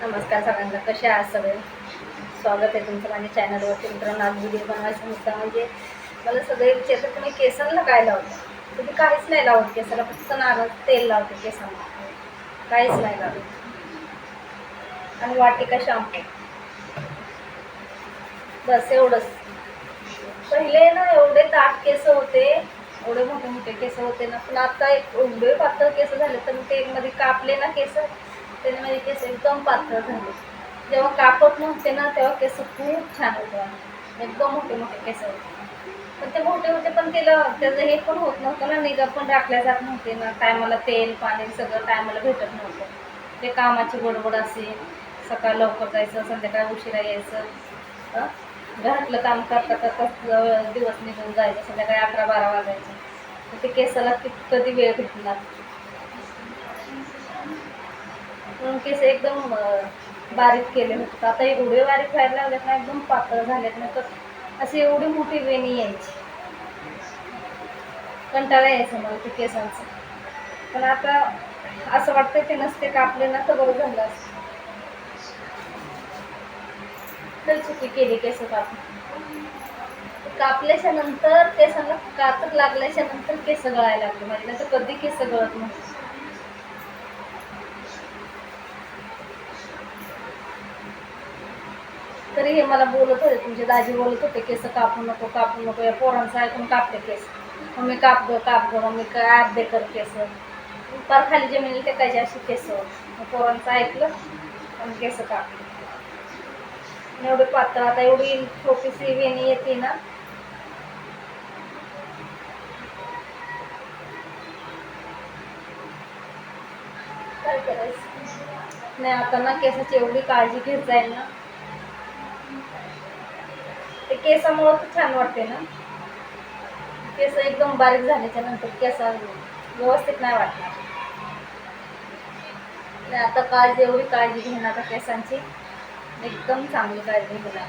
नमस्कार सगळ्यांना कसे आहात सगळे? स्वागत आहे तुमचं माझ्या चॅनलवरती मित्रांनो आज व्हिडिओ बनवायचा मुद्दा म्हणजे मला सगळे विचारतात तुम्ही केसांना काय लावता? तुम्ही काहीच नाही लावत केसाला फक्त नारळ तेल लावते केसांना. काहीच नाही लावत. आणि वाटिका शॅम्पू बस एवढंच. पहिले ना एवढे ताट केस होते एवढे मोठे मोठे केस होते ना पण आता एक एवढे पातळ केस झाले तर ते मध्ये कापले ना केस त्याने माझे केस एकदम पातळ झाले. जेव्हा कापत नव्हते ना तेव्हा केस खूप छान होतं. एकदम मोठे मोठे केस होते. पण ते मोठे होते पण त्याला त्याचं हे पण होत नव्हतं ना निगा पण राखल्या जात नव्हते ना. टायमाला तेल पाणी सगळं टायमाला भेटत नव्हतं. ते कामाची गडबड असेल सकाळ लवकर जायचं संध्याकाळ उशिरा यायचं. घरातलं काम करता करता दिवस निघून जायचं संध्याकाळी अकरा बारा वाजायचं. तर ते केसाला कधी वेळ भेटणार? म्हणून केस एकदम बारीक केले होते. आता एवढे बारीक व्हायला लागलेत ना एकदम पातळ झालेत ना तर अशी एवढी मोठी वेणी यायची. कंटाळा यायचा मला ते केसांचं. पण आता असं वाटतं ते नसते कापले ना तर बरं झालं असतं. चुकी केली केस कापून. कापल्याच्या नंतर केसांना कातक लागल्याच्या नंतर केस गळायला लागले. माझे नाही तर कधी केस गळत नव्हते. तरी हे मला बोलत होते तुमचे दाजी बोलत होते केस कापू नको कापू नको या पोरांचं ऐकून कापले केस. मग मी काप गं काप गं मग मी काय अर्धे कर केस. पार खाली जमिनीला टेकायचे अशी केस. मग पोरांचं ऐकलं आणि केस कापले. एवढे पातळ आता एवढी छोटीशी वेणी येते ना. काय करायचं? नाही आता ना केसाची एवढी काळजी घेत जाईल ना. ते केसामुळं तर छान वाटते ना. केस एकदम बारीक झाल्याच्यानंतर केस व्यवस्थित नाही वाटणार. नाही आता काळजी एवढी काळजी घेणार केसांची. एकदम चांगली काळजी घेणार